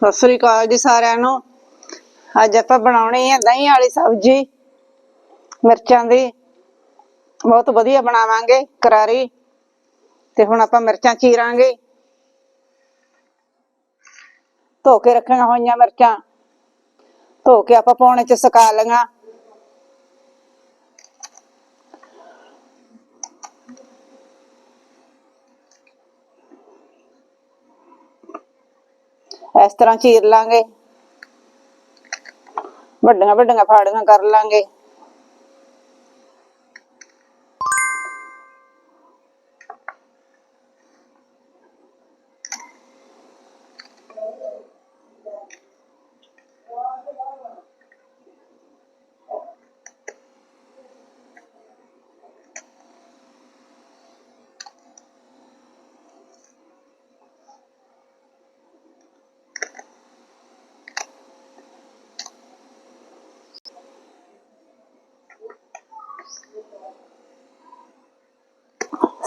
ਸਤਿ ਸ੍ਰੀ ਅਕਾਲ ਜੀ ਸਾਰਿਆਂ ਨੂੰ। ਅੱਜ ਆਪਾਂ ਬਣਾਉਣੀ ਹੈ ਦਹੀਂ ਵਾਲੀ ਸਬਜ਼ੀ, ਮਿਰਚਾਂ ਦੀ। ਬਹੁਤ ਵਧੀਆ ਬਣਾਵਾਂਗੇ ਕਰਾਰੀ। ਤੇ ਹੁਣ ਆਪਾਂ ਮਿਰਚਾਂ ਚੀਰਾਂਗੇ। ਧੋ ਕੇ ਰੱਖੀਆਂ ਹੋਈਆਂ ਮਿਰਚਾਂ। ਧੋ ਕੇ ਆਪਾਂ ਪਾਉਣੇ ਚ ਸੁਕਾ ਲਈਆਂ। ਇਸ ਤਰ੍ਹਾਂ ਚੀਰ ਲਾਂਗੇ। ਵੱਡੀਆਂ ਵੱਡੀਆਂ ਫਾੜੀਆਂ ਕਰ ਲਾਂਗੇ।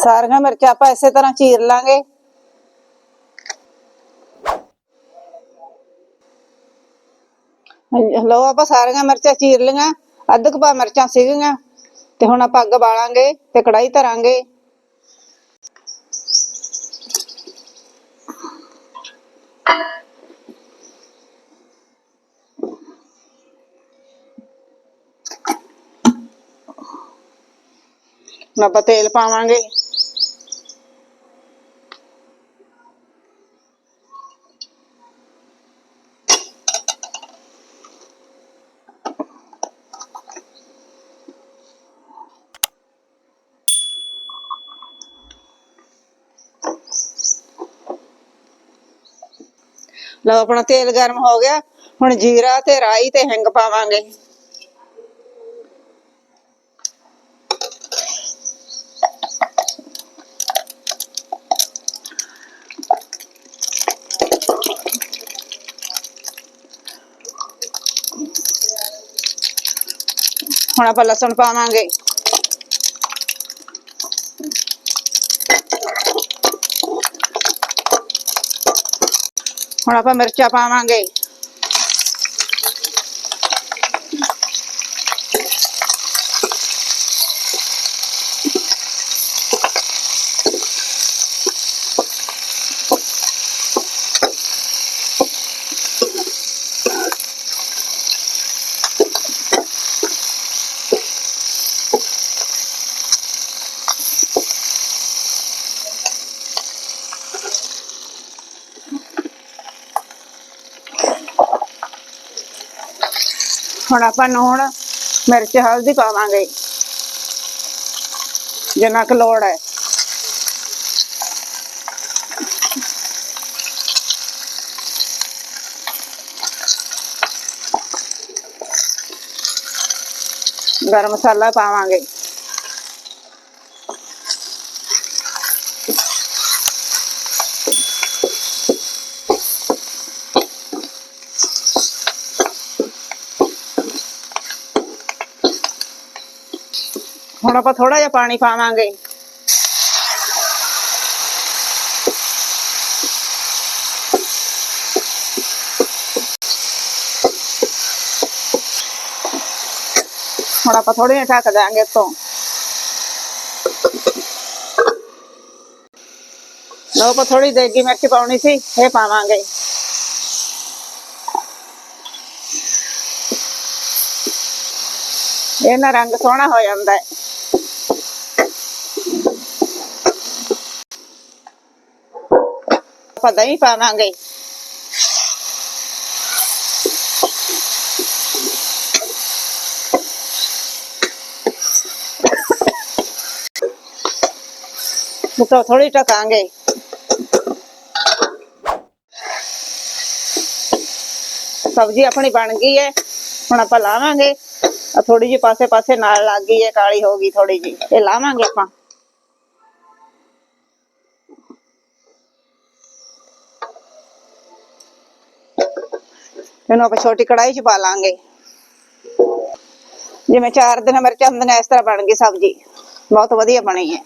ਸਾਰੀਆਂ ਮਿਰਚਾਂ ਆਪਾਂ ਇਸੇ ਤਰ੍ਹਾਂ ਚੀਰ ਲਾਂਗੇ। ਲਓ ਆਪਾਂ ਸਾਰੀਆਂ ਮਿਰਚਾਂ ਚੀਰ ਲਈਆਂ। ਅੱਧ ਕੁ ਮਿਰਚਾਂ ਸੀਗੀਆਂ ਤੇ ਹੁਣ ਆਪਾਂ ਅੱਗ ਬਾਲਾਂਗੇ ਤੇ ਕੜਾਈ ਧਰਾਂਗੇ। ਹੁਣ ਆਪਾਂ ਤੇਲ ਪਾਵਾਂਗੇ। ਲਓ ਆਪਣਾ ਤੇਲ ਗਰਮ ਹੋ ਗਿਆ। ਹੁਣ ਜੀਰਾ ਤੇ ਰਾਈ ਤੇ ਹਿੰਗ ਪਾਵਾਂਗੇ। ਹੁਣ ਆਪਾਂ ਲਸਣ ਪਾਵਾਂਗੇ। ਹੁਣ ਆਪਾਂ ਮਿਰਚਾਂ ਪਾਵਾਂਗੇ। ਹੁਣ ਆਪਾਂ ਨੂਣ ਮਿਰਚ ਹਲਦੀ ਪਾਵਾਂਗੇ। ਜਿੰਨਾ ਕੁ ਲੋੜ ਹੈ। ਗਰਮ ਮਸਾਲਾ ਪਾਵਾਂਗੇ। ਹੁਣ ਆਪਾਂ ਥੋੜਾ ਜਿਹਾ ਪਾਣੀ ਪਾਵਾਂਗੇ। ਹੁਣ ਆਪਾਂ ਥੋੜੇ ਜਿਹਾ ਢੱਕ ਦਾਂਗੇ ਤੋਂ ਲਓ ਆਪਾਂ ਥੋੜੀ ਦੇਗੀ ਮਿਰਚ ਪਾਉਣੀ ਸੀ, ਇਹ ਪਾਵਾਂਗੇ। ਇਹ ਨਾ ਰੰਗ ਸੋਹਣਾ ਹੋ ਜਾਂਦਾ ਹੈ। ਆਪਾਂ ਦਹੀਂ ਪਾਵਾਂਗੇ ਉਤੋਂ ਥੋੜੀ ਟਕਾਂਗੇ ਸਬਜ਼ੀ ਆਪਣੀ ਬਣ ਗਈ ਹੈ ਹੁਣ ਆਪਾਂ ਲਾਵਾਂਗੇ ਆ ਥੋੜੀ ਜਿਹੀ ਪਾਸੇ ਪਾਸੇ ਨਾਲ ਲੱਗ ਗਈ ਹੈ ਕਾਲੀ ਹੋ ਗਈ ਥੋੜੀ ਜਿਹੀ ਇਹ ਲਾਵਾਂਗੇ ਆਪਾਂ ਇਹਨੂੰ ਆਪਾਂ ਛੋਟੀ ਕੜਾਈ 'ਚ ਪਾ ਲਾਂਗੇ। ਜਿਵੇਂ ਚਾਰ ਦਿਨ ਮਿਰਚ ਹੁੰਦੇ ਨੇ ਇਸ ਤਰ੍ਹਾਂ ਬਣ ਗਈ ਸਬਜ਼ੀ, ਬਹੁਤ ਵਧੀਆ ਬਣੀ ਹੈ।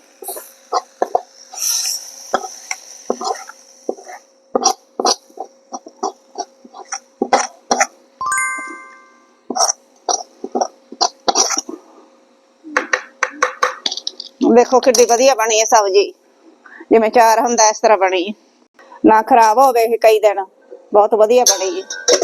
ਦੇਖੋ ਕਿੱਡੀ ਵਧੀਆ ਬਣੀ ਹੈ ਸਬਜ਼ੀ, ਜਿਵੇਂ ਚਾਰ ਹੁੰਦਾ ਇਸ ਤਰ੍ਹਾਂ ਬਣੀ ਨਾ ਖਰਾਬ ਹੋਵੇ ਕਈ ਦਿਨ, ਬਹੁਤ ਵਧੀਆ ਬਣੀ ਹੈ।